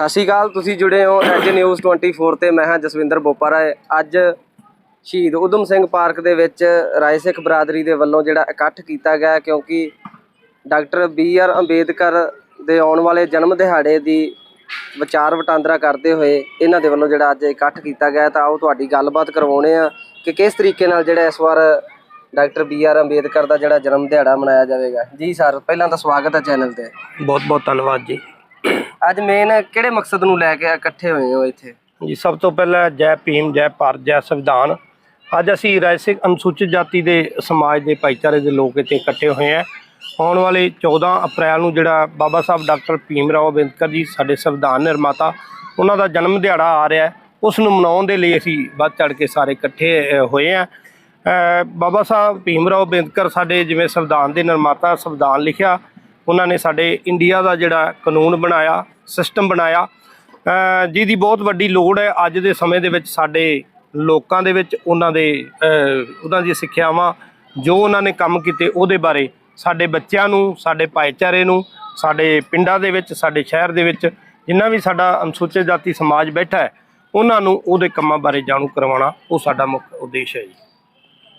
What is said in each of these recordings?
ਸਤਿ ਸ਼੍ਰੀ ਅਕਾਲ, ਤੁਸੀਂ ਜੁੜੇ ਹੋ ਐਜ ਨਿਊਜ਼ 24 ਤੇ, ਮੈਂ ਹਾਂ ਜਸਵਿੰਦਰ ਬੋਪਾਰਾ। ਅੱਜ ਸ਼ਹੀਦ ਉਦਮ ਸਿੰਘ ਪਾਰਕ ਦੇ ਵਿੱਚ ਰਾਏ ਸਿੱਖ ਬਰਾਦਰੀ ਦੇ ਵੱਲੋਂ ਜਿਹੜਾ ਇਕੱਠ ਕੀਤਾ ਗਿਆ ਕਿਉਂਕਿ ਡਾਕਟਰ ਬੀ ਆਰ ਅੰਬੇਦਕਰ ਦੇ ਆਉਣ ਵਾਲੇ ਜਨਮ ਦਿਹਾੜੇ ਦੀ ਵਿਚਾਰ ਵਟਾਂਦਰਾ ਕਰਦੇ ਹੋਏ ਇਹਨਾਂ ਦੇ ਵੱਲੋਂ ਜਿਹੜਾ ਅੱਜ ਇਕੱਠ ਕੀਤਾ ਗਿਆ ਤਾਂ ਆਓ ਤੁਹਾਡੀ ਗੱਲਬਾਤ ਕਰਵਾਉਣੇ ਆ ਕਿ ਕਿਸ ਤਰੀਕੇ ਨਾਲ ਜਿਹੜਾ ਇਸ ਵਾਰ ਡਾਕਟਰ ਬੀ ਆਰ ਅੰਬੇਦਕਰ ਦਾ ਜਿਹੜਾ ਜਨਮ ਦਿਹਾੜਾ ਮਨਾਇਆ ਜਾਵੇਗਾ। ਜੀ ਸਰ, ਪਹਿਲਾਂ ਤਾਂ ਸਵਾਗਤ ਹੈ ਚੈਨਲ ਤੇ। ਬਹੁਤ ਬਹੁਤ ਧੰਨਵਾਦ ਜੀ। ਅੱਜ ਮੇਨ ਕਿਹੜੇ ਮਕਸਦ ਨੂੰ ਲੈ ਕੇ ਇਕੱਠੇ ਹੋਏ ਹੋ ਇੱਥੇ? ਜੀ, ਸਭ ਤੋਂ ਪਹਿਲਾਂ ਜੈ ਭੀਮ, ਜੈ ਭਾਰਤ, ਜੈ ਸੰਵਿਧਾਨ। ਅੱਜ ਅਸੀਂ ਰਾਜਸਿਕ ਅਨੁਸੂਚਿਤ ਜਾਤੀ ਦੇ ਸਮਾਜ ਦੇ ਭਾਈਚਾਰੇ ਦੇ ਲੋਕ ਇੱਥੇ ਇਕੱਠੇ ਹੋਏ ਆ। ਆਉਣ ਵਾਲੇ 14 ਅਪ੍ਰੈਲ ਨੂੰ ਜਿਹੜਾ ਬਾਬਾ ਸਾਹਿਬ ਡਾਕਟਰ ਭੀਮ ਰਾਓ ਅੰਬੇਦਕਰ ਜੀ, ਸਾਡੇ ਸੰਵਿਧਾਨ ਨਿਰਮਾਤਾ, ਉਹਨਾਂ ਦਾ ਜਨਮ ਦਿਹਾੜਾ ਆ ਰਿਹਾ ਹੈ। ਉਸ ਨੂੰ ਮਨਾਉਣ ਦੇ ਲਈ ਅਸੀਂ ਵੱਧ ਚੜ ਕੇ ਸਾਰੇ ਇਕੱਠੇ ਹੋਏ ਆ। ਬਾਬਾ ਸਾਹਿਬ ਭੀਮ ਰਾਓ ਅੰਬੇਦਕਰ ਸਾਡੇ ਜਿਵੇਂ ਸੰਵਿਧਾਨ ਦੇ ਨਿਰਮਾਤਾ, ਸੰਵਿਧਾਨ ਲਿਖਿਆ ਉਹਨਾਂ ਨੇ ਸਾਡੇ ਇੰਡੀਆ ਦਾ ਜਿਹੜਾ ਕਾਨੂੰਨ ਬਣਾਇਆ ਸਿਸਟਮ ਬਣਾਇਆ। ਜਿਹਦੀ ਬਹੁਤ ਵੱਡੀ ਲੋੜ ਹੈ ਅੱਜ ਦੇ ਸਮੇਂ ਦੇ ਵਿੱਚ ਸਾਡੇ ਲੋਕਾਂ ਦੇ ਵਿੱਚ, ਉਹਨਾਂ ਦੇ ਉਹਨਾਂ ਦੀਆਂ ਸਿੱਖਿਆਵਾਂ, ਜੋ ਉਹਨਾਂ ਨੇ ਕੰਮ ਕੀਤੇ ਉਹਦੇ ਬਾਰੇ ਸਾਡੇ ਬੱਚਿਆਂ ਨੂੰ, ਸਾਡੇ ਭਾਈਚਾਰੇ ਨੂੰ, ਸਾਡੇ ਪਿੰਡਾਂ ਦੇ ਵਿੱਚ, ਸਾਡੇ ਸ਼ਹਿਰ ਦੇ ਵਿੱਚ, ਜਿੰਨਾ ਵੀ ਸਾਡਾ ਅਨੁਸੂਚਿਤ ਜਾਤੀ ਸਮਾਜ ਬੈਠਾ ਹੈ, ਉਹਨਾਂ ਨੂੰ ਉਹਦੇ ਕੰਮਾਂ ਬਾਰੇ ਜਾਣੂ ਕਰਵਾਉਣਾ ਉਹ ਸਾਡਾ ਮੁੱਖ ਉਦੇਸ਼ ਹੈ ਜੀ।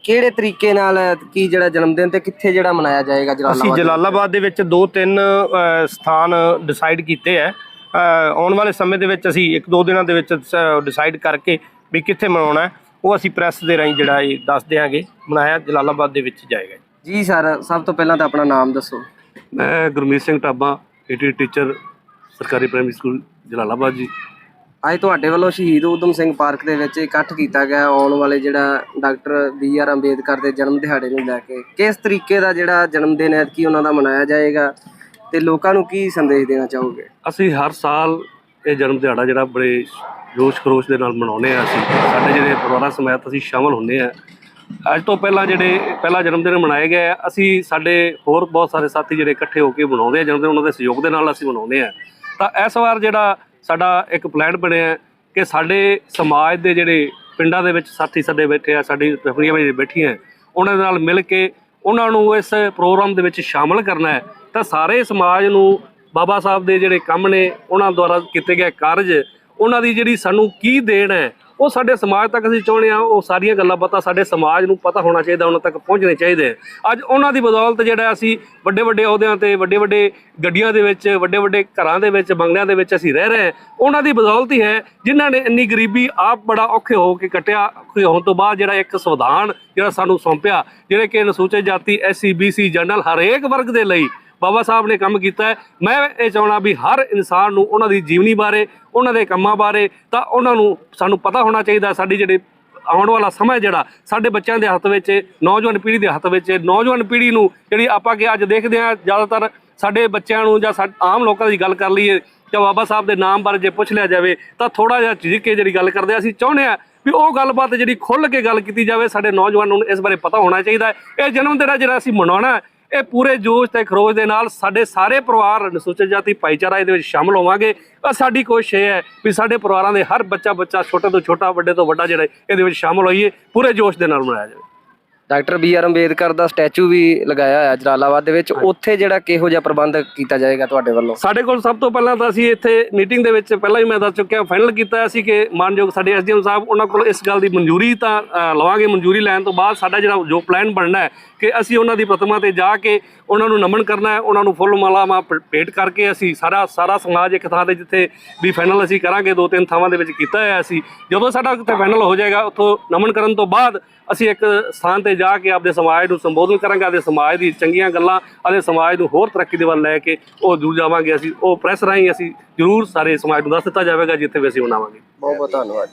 ਕਿਹੜੇ ਤਰੀਕੇ ਨਾਲ ਕੀ ਜਿਹੜਾ ਜਨਮ ਦਿਨ ਤੇ ਕਿੱਥੇ ਜਿਹੜਾ ਮਨਾਇਆ ਜਾਏਗਾ ਅਸੀਂ ਜਲਾਲਾਬਾਦ ਜਲਾਲਾਬਾਦ ਦੇ ਵਿੱਚ ਦੋ ਤਿੰਨ ਅ, ਸਥਾਨ ਡਿਸਾਈਡ ਕੀਤੇ ਹੈ। ਅ, ਆਉਣ ਵਾਲੇ ਸਮੇਂ ਦੇ ਵਿੱਚ ਅਸੀਂ ਇੱਕ ਦੋ ਦਿਨਾਂ ਦੇ ਵਿੱਚ ਡਿਸਾਈਡ ਕਰਕੇ ਵੀ ਕਿੱਥੇ ਮਨਾਉਣਾ ਹੈ ਉਹ ਅਸੀਂ ਪ੍ਰੈਸ ਦੇ ਰਾਹੀਂ ਜਿਹੜਾ ਇਹ ਦੱਸ ਦਿਆਂਗੇ ਮਨਾਇਆ ਜਲਾਲਾਬਾਦ ਦੇ ਵਿੱਚ ਜਾਏਗਾ ਜੀ। ਸਰ ਸਭ ਤੋਂ ਪਹਿਲਾਂ ਤਾਂ ਆਪਣਾ ਨਾਮ ਦੱਸੋ। ਮੈਂ ਗੁਰਮੀਤ ਸਿੰਘ ਟਾਬਾ ਏਟੀ ਟੀਚਰ ਸਰਕਾਰੀ ਪ੍ਰਾਇਮਰੀ ਸਕੂਲ ਜਲਾਲਾਬਾਦ ਜੀ। ਅੱਜ ਤੁਹਾਡੇ ਵੱਲੋਂ ਸ਼ਹੀਦ ਊਧਮ ਸਿੰਘ ਪਾਰਕ ਦੇ ਵਿੱਚ ਇਕੱਠ ਕੀਤਾ ਗਿਆ ਆਉਣ ਵਾਲੇ ਜਿਹੜਾ ਡਾਕਟਰ ਬੀ ਆਰ ਅੰਬੇਦਕਰ ਦੇ ਜਨਮ ਦਿਹਾੜੇ ਨੂੰ ਲੈ ਕੇ। ਕਿਸ ਤਰੀਕੇ ਦਾ ਜਿਹੜਾ ਜਨਮ ਦਿਨ ਹੈ, ਕੀ ਉਹਨਾਂ ਦਾ ਮਨਾਇਆ ਜਾਏਗਾ ਤੇ ਲੋਕਾਂ ਨੂੰ ਕੀ ਸੰਦੇਸ਼ ਦੇਣਾ ਚਾਹੋਗੇ? ਅਸੀਂ ਹਰ ਸਾਲ ਇਹ ਜਨਮ ਦਿਹਾੜਾ ਜਿਹੜਾ ਬੜੇ ਜੋਸ਼ ਖਰੋਸ਼ ਦੇ ਨਾਲ ਮਨਾਉਂਦੇ ਆ ਅਸੀਂ। ਸਾਡੇ ਜਿਹੜੇ ਪਰਿਵਾਰਾਂ ਸਮੇਤ ਅਸੀਂ ਸ਼ਾਮਲ ਹੁੰਦੇ ਆ ਅੱਜ ਤੋਂ ਪਹਿਲਾਂ ਜਿਹੜੇ, ਪਹਿਲਾ ਜਨਮ ਦਿਨ ਮਨਾਏ ਗਏ ਅਸੀਂ ਸਾਡੇ ਹੋਰ ਬਹੁਤ ਸਾਰੇ ਸਾਥੀ ਜਿਹੜੇ ਇਕੱਠੇ ਹੋ ਕੇ ਮਨਾਉਂਦੇ ਆ ਜਨਮ ਦਿਨ, ਉਹਨਾਂ ਦੇ ਸਹਿਯੋਗ ਦੇ ਨਾਲ ਅਸੀਂ ਮਨਾਉਂਦੇ ਆ ਤਾਂ ਇਸ ਵਾਰ ਜਿਹੜਾ ਸਾਡਾ ਇੱਕ ਪਲਾਨ ਬਣਿਆ ਕਿ ਸਾਡੇ ਸਮਾਜ ਦੇ ਜਿਹੜੇ ਪਿੰਡਾਂ ਦੇ ਵਿੱਚ ਸਾਥੀ ਸਾਡੇ ਬੈਠੇ ਆ, ਸਾਡੀ ਰਫਰੀਆਂ ਵਿੱਚ ਬੈਠੀਆਂ ਉਹਨਾਂ ਦੇ ਨਾਲ ਮਿਲ ਕੇ ਉਹਨਾਂ ਨੂੰ ਇਸ ਪ੍ਰੋਗਰਾਮ ਦੇ ਵਿੱਚ ਸ਼ਾਮਲ ਕਰਨਾ ਹੈ। ਤਾਂ ਸਾਰੇ ਸਮਾਜ ਨੂੰ ਬਾਬਾ ਸਾਹਿਬ ਦੇ ਜਿਹੜੇ ਕੰਮ ਨੇ, ਉਹਨਾਂ ਦੁਆਰਾ ਕੀਤੇ ਗਏ ਕਾਰਜ, ਉਹਨਾਂ ਦੀ ਜਿਹੜੀ ਸਾਨੂੰ ਕੀ ਦੇਣ ਹੈ ਉਹ ਸਾਡੇ ਸਮਾਜ ਤੱਕ ਅਸੀਂ ਚਾਹੁੰਦੇ ਆ ਉਹ ਸਾਰੀਆਂ ਗੱਲਾਂ ਬਾਤਾਂ ਸਾਡੇ ਸਮਾਜ ਨੂੰ ਪਤਾ ਹੋਣਾ ਚਾਹੀਦਾ, ਉਹਨਾਂ ਤੱਕ ਪਹੁੰਚਣੇ ਚਾਹੀਦੇ ਆ। ਅੱਜ ਉਹਨਾਂ ਦੀ ਬਦੌਲਤ ਜਿਹੜਾ ਅਸੀਂ ਵੱਡੇ ਵੱਡੇ ਅਹੁਦਿਆਂ ਤੇ ਵੱਡੇ ਵੱਡੇ ਗੱਡੀਆਂ ਦੇ ਵਿੱਚ ਵੱਡੇ ਵੱਡੇ ਘਰਾਂ ਦੇ ਵਿੱਚ, ਬੰਗਲਿਆਂ ਦੇ ਵਿੱਚ ਅਸੀਂ ਰਹਿ ਰਹੇ ਹਾਂ ਉਹਨਾਂ ਦੀ ਬਦੌਲਤ ਹੀ ਹੈ, ਜਿਨ੍ਹਾਂ ਨੇ ਇੰਨੀ ਗਰੀਬੀ ਆਪ ਬੜਾ ਔਖੇ ਹੋ ਕੇ ਕੱਟਿਆ, ਔਖੇ ਹੋਣ ਤੋਂ ਬਾਅਦ ਜਿਹੜਾ ਇੱਕ ਸੰਵਿਧਾਨ ਜਿਹੜਾ ਸਾਨੂੰ ਸੌਂਪਿਆ, ਜਿਹੜੇ ਕਿ ਅਨੁਸੂਚਿਤ ਜਾਤੀ ਐਸਸੀ ਬੀਸੀ ਜਨਰਲ ਹਰੇਕ ਵਰਗ ਦੇ ਲਈ ਬਾਬਾ ਸਾਹਿਬ ਨੇ ਕੰਮ ਕੀਤਾ ਹੈ। ਮੈਂ ਇਹ ਚਾਹਣਾ ਵੀ ਹਰ ਇਨਸਾਨ ਨੂੰ ਉਹਨਾਂ ਦੀ ਜੀਵਨੀ ਬਾਰੇ, ਉਹਨਾਂ ਦੇ ਕੰਮਾਂ ਬਾਰੇ ਤਾਂ ਉਹਨਾਂ ਨੂੰ ਸਾਨੂੰ ਪਤਾ ਹੋਣਾ ਚਾਹੀਦਾ ਸਾਡੀ ਜਿਹੜੇ ਆਉਣ ਵਾਲਾ ਸਮਾਂ ਜਿਹੜਾ, ਸਾਡੇ ਬੱਚਿਆਂ ਦੇ ਹੱਥ ਵਿੱਚ, ਨੌਜਵਾਨ ਪੀੜ੍ਹੀ ਦੇ ਹੱਥ ਵਿੱਚ, ਨੌਜਵਾਨ ਪੀੜ੍ਹੀ ਨੂੰ ਜਿਹੜੀ ਆਪਾਂ ਕਿ ਅੱਜ ਦੇਖਦੇ ਹਾਂ, ਜ਼ਿਆਦਾਤਰ ਸਾਡੇ ਬੱਚਿਆਂ ਨੂੰ ਜਾਂ ਸਾ- ਆਮ ਲੋਕਾਂ ਦੀ ਗੱਲ ਕਰ ਲਈਏ ਜਾਂ ਬਾਬਾ ਸਾਹਿਬ ਦੇ ਨਾਮ ਬਾਰੇ ਜੇ ਪੁੱਛ ਲਿਆ ਜਾਵੇ, ਤਾਂ ਥੋੜਾ ਜਿਹਾ ਝਿਜਕ ਕੇ ਜਿਹੜੀ ਗੱਲ ਕਰਦੇ ਅਸੀਂ ਚਾਹੁੰਦੇ ਹਾਂ ਵੀ ਉਹ ਗੱਲਬਾਤ ਜਿਹੜੀ ਖੁੱਲ੍ਹ ਕੇ ਗੱਲ ਕੀਤੀ ਜਾਵੇ, ਸਾਡੇ ਨੌਜਵਾਨਾਂ ਨੂੰ ਇਸ ਬਾਰੇ ਪਤਾ ਹੋਣਾ ਚਾਹੀਦਾ ਹੈ। ਇਹ ਜਨਮ ਦਿਨ ਹੈ ਜਿਹੜਾ ਅਸੀਂ ਮਨਾਉਣਾ ਇਹ ਪੂਰੇ ਜੋਸ਼ ਤੇ ਖਰੋਸ਼ ਦੇ ਨਾਲ ਸਾਡੇ ਸਾਰੇ ਪਰਿਵਾਰ ਅਨੁਸੂਚਿਤ ਜਾਤੀ ਭਾਈਚਾਰਾ ਇਹਦੇ ਵਿੱਚ ਸ਼ਾਮਲ ਹੋਵਾਂਗੇ। ਤਾਂ ਸਾਡੀ ਕੋਸ਼ਿਸ਼ ਇਹ ਹੈ ਵੀ ਸਾਡੇ ਪਰਿਵਾਰਾਂ ਦੇ ਹਰ ਬੱਚਾ ਬੱਚਾ ਛੋਟੇ ਤੋਂ ਛੋਟਾ, ਵੱਡੇ ਤੋਂ ਵੱਡਾ ਜਿਹੜਾ ਇਹਦੇ ਵਿੱਚ ਸ਼ਾਮਲ ਹੋਈਏ, ਪੂਰੇ ਜੋਸ਼ ਦੇ ਨਾਲ ਮਨਾਇਆ ਜਾਵੇ। ਡਾਕਟਰ ਬੀ ਆਰ ਅੰਬੇਦਕਰ ਦਾ ਸਟੈਚੂ ਵੀ ਲਗਾਇਆ ਹੋਇਆ ਜਲਾਲਾਬਾਦ ਦੇ ਵਿੱਚ। ਉੱਥੇ ਜਿਹੜਾ ਕਿਹੋ ਜਿਹਾ ਪ੍ਰਬੰਧ ਕੀਤਾ ਜਾਏਗਾ ਤੁਹਾਡੇ ਵੱਲੋਂ? ਸਾਡੇ ਕੋਲ ਸਭ ਤੋਂ ਪਹਿਲਾਂ ਤਾਂ ਅਸੀਂ ਇੱਥੇ ਮੀਟਿੰਗ ਦੇ ਵਿੱਚ ਪਹਿਲਾਂ ਹੀ ਮੈਂ ਦੱਸ ਚੁੱਕਿਆ ਫਾਈਨਲ ਕੀਤਾ ਸੀ ਕਿ ਮਾਨਯੋਗ ਸਾਡੇ ਐਸਡੀਐਮ ਸਾਹਿਬ ਉਹਨਾਂ ਕੋਲ ਇਸ ਗੱਲ ਦੀ ਮਨਜ਼ੂਰੀ ਤਾਂ ਲਵਾਂਗੇ ਮਨਜ਼ੂਰੀ ਲੈਣ ਤੋਂ ਬਾਅਦ ਸਾਡਾ ਜਿਹੜਾ ਜੋ ਪਲਾਨ ਬਣਨਾ ਹੈ ਕਿ ਅਸੀਂ ਉਹਨਾਂ ਦੀ ਪ੍ਰਤਿਮਾ ਤੇ ਜਾ ਕੇ ਉਹਨਾਂ ਨੂੰ ਨਮਨ ਕਰਨਾ ਹੈ ਉਹਨਾਂ ਨੂੰ ਫੁੱਲ ਮਾਲਾਵਾਂ ਭੇਟ ਕਰਕੇ ਅਸੀਂ ਸਾਰਾ ਸਾਰਾ ਸਮਾਜ ਇੱਕ ਥਾਂ ਤੇ ਜਿੱਥੇ ਵੀ ਫਾਈਨਲ ਅਸੀਂ ਕਰਾਂਗੇ ਦੋ ਤਿੰਨ ਥਾਵਾਂ ਦੇ ਵਿੱਚ ਕੀਤਾ ਹੋਇਆ ਅਸੀਂ ਜਦੋਂ ਸਾਡਾ ਉੱਥੇ ਫਾਈਨਲ ਹੋ ਜਾਏਗਾ ਉੱਥੋਂ ਨਮਨ ਕਰਨ ਤੋਂ ਬਾਅਦ ਅਸੀਂ ਇੱਕ ਸਥਾਨ ਤੇ ਜਾ ਕੇ ਆਪਦੇ ਸਮਾਜ ਨੂੰ ਸੰਬੋਧਨ ਕਰਾਂਗੇ, ਆਪਦੇ ਸਮਾਜ ਦੀ ਚੰਗੀਆਂ ਗੱਲਾਂ ਅਤੇ ਸਮਾਜ ਨੂੰ ਹੋਰ ਤਰੱਕੀ ਦੇ ਵੱਲ ਲੈ ਕੇ ਉਹ ਜ਼ਰੂਰ ਜਾਵਾਂਗੇ ਅਸੀਂ, ਉਹ ਪ੍ਰੈਸ ਰਾਹੀਂ ਅਸੀਂ ਜ਼ਰੂਰ ਸਾਰੇ ਸਮਾਜ ਨੂੰ ਦੱਸ ਦਿੱਤਾ ਜਾਵੇਗਾ, ਜਿੱਥੇ ਵੀ ਅਸੀਂ ਮਨਾਵਾਂਗੇ। ਬਹੁਤ ਬਹੁਤ ਧੰਨਵਾਦ